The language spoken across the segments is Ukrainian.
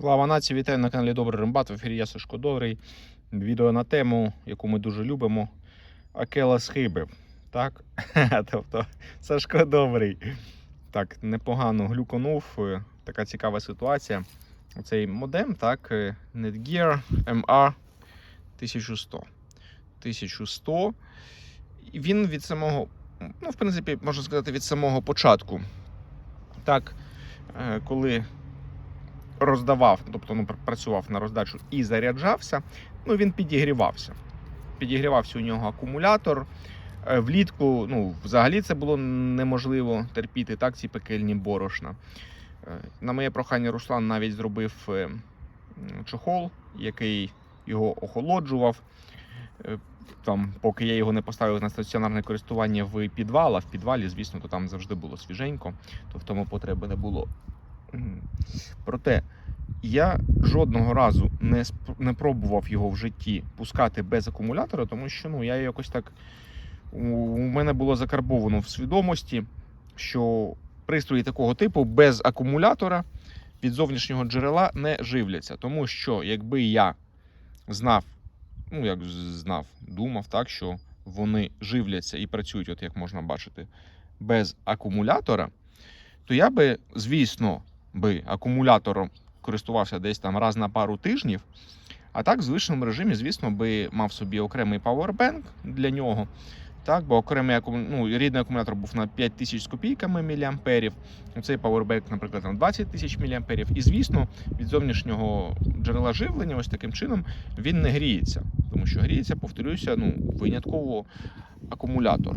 Слава нації, вітаю на каналі Добрий Рембат. В ефірі я Сашко Добрий. Відео на тему, яку ми дуже любимо. Акела схибив. Так? тобто, Сашко Добрий. Так, непогано глюконув. Е, Така цікава ситуація. Оцей модем, так, е, Netgear MA 1100. 1100. І він від самого, ну, в принципі, можна сказати, від самого початку. Так, е, коли роздавав, тобто ну, працював на роздачу і заряджався, ну він підігрівався. Підігрівався у нього акумулятор. Е, Влітку, ну, взагалі це було неможливо терпіти так, ці пекельні борошна. Е, На моє прохання Руслан навіть зробив е, чохол, який його охолоджував. Там, поки я його не поставив на стаціонарне користування в підвал, а в підвалі, звісно, то там завжди було свіженько, то в тому потреби не було. Проте я жодного разу не, не пробував його в житті пускати без акумулятора, тому що ну, я якось так. У мене було закарбовано в свідомості, що пристрої такого типу без акумулятора від зовнішнього джерела не живляться. Тому що якби я знав, ну як знав, думав так, що вони живляться і працюють, от як можна бачити, без акумулятора, то я би, звісно, би акумулятором користувався десь там раз на пару тижнів. А так, в звичному режимі, звісно, би мав собі окремий павербенк для нього. Так, бо окремий ну, рідний акумулятор був на 5000 з копійками міліамперів. Цей павербенк, наприклад, на 20 тисяч міліамперів. І, звісно, від зовнішнього джерела живлення, ось таким чином, він не гріється. Тому що гріється, повторюся, ну, винятково акумулятор.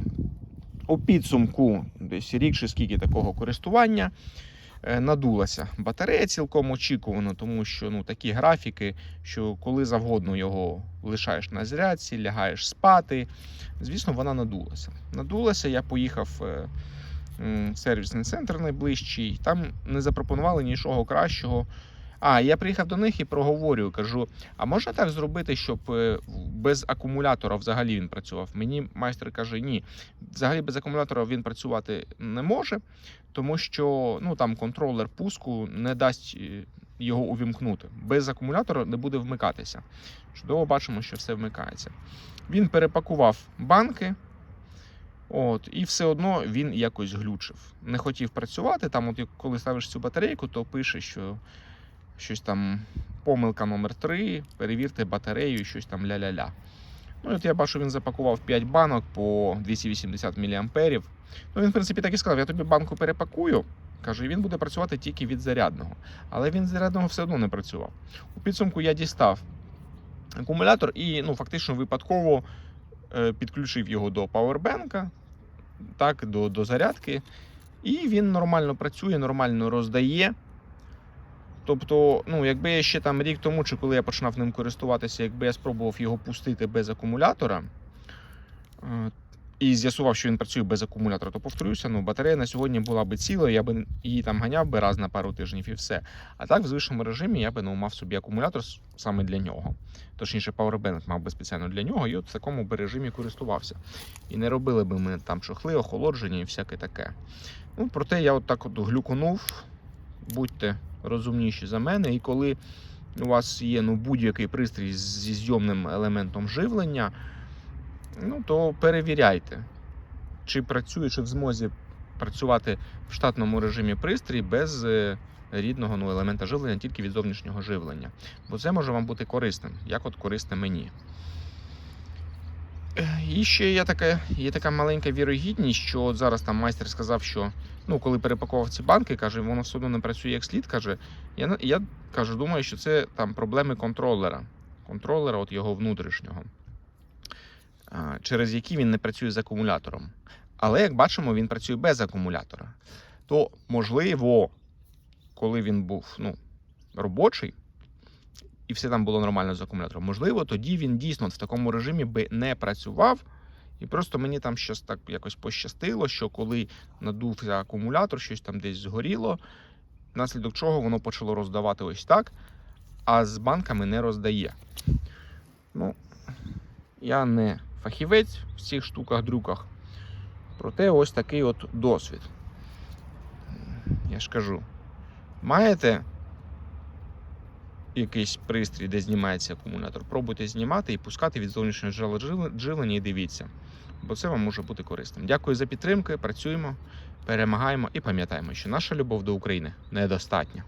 У підсумку, десь рік чи скільки такого користування, надулася батарея цілком очікувано, тому що ну, такі графіки, що коли завгодно його лишаєш на зарядці, лягаєш спати. Звісно, вона надулася. Надулася, я поїхав е, в сервісний центр найближчий, там не запропонували нічого кращого. А, я приїхав до них і проговорюю, кажу: а можна так зробити, щоб е, без акумулятора взагалі він працював? Мені майстер каже, ні, взагалі без акумулятора він працювати не може, тому що ну, там контролер пуску не дасть е, його увімкнути. Без акумулятора не буде вмикатися. Чудово бачимо, що все вмикається. Він перепакував банки. От, і все одно він якось глючив. Не хотів працювати. Там, от коли ставиш цю батарейку, то пише, що щось там помилка номер 3 перевірте батарею, щось там ля-ля-ля. Ну, от я бачу, він запакував 5 банок по 280 мА. Ну, він, в принципі, так і сказав: я тобі банку перепакую. Каже, він буде працювати тільки від зарядного. Але він зарядного все одно не працював. У підсумку я дістав акумулятор і ну, фактично випадково е, підключив його до павербенка, так, до, до зарядки. І він нормально працює, нормально роздає. Тобто, ну, якби я ще там рік тому, чи коли я починав ним користуватися, якби я спробував його пустити без акумулятора е, і з'ясував, що він працює без акумулятора, то повторюся, ну, батарея на сьогодні була би цілою, я би її там ганяв би раз на пару тижнів і все. А так, в звичному режимі я би ну, мав собі акумулятор саме для нього. Точніше, Powerbank мав би спеціально для нього, і от в такому би режимі користувався. І не робили би ми там чохли, охолодження і всяке таке. Ну, проте я от так от глюконув. Будьте розумніші за мене. І коли у вас є ну, будь-який пристрій зі зйомним елементом живлення, ну, то перевіряйте, чи працює, чи в змозі працювати в штатному режимі пристрій без е, рідного ну, елемента живлення, тільки від зовнішнього живлення. Бо це може вам бути корисним, як от корисне мені. Е, І ще є така, є така маленька вірогідність, що от зараз там майстер сказав, що ну, коли перепакував ці банки, каже, воно все одно не працює як слід. Каже, я, я кажу, думаю, що це там проблеми контролера. Контролера, от його внутрішнього, через які він не працює з акумулятором. Але як бачимо, він працює без акумулятора. То, можливо, коли він був ну, робочий, і все там було нормально з акумулятором, можливо, тоді він дійсно в такому режимі би не працював. І просто мені там щось так якось пощастило, що коли надувся акумулятор, щось там десь згоріло, внаслідок чого воно почало роздавати ось так, а з банками не роздає. Ну, я не фахівець в цих штуках-дрюках. Проте ось такий от досвід. Я ж кажу, маєте якийсь пристрій, де знімається акумулятор, пробуйте знімати і пускати від зовнішнього джерела живлення і дивіться. Бо це вам може бути корисним. Дякую за підтримку. Працюємо, перемагаємо і пам'ятаємо, що наша любов до України недостатня.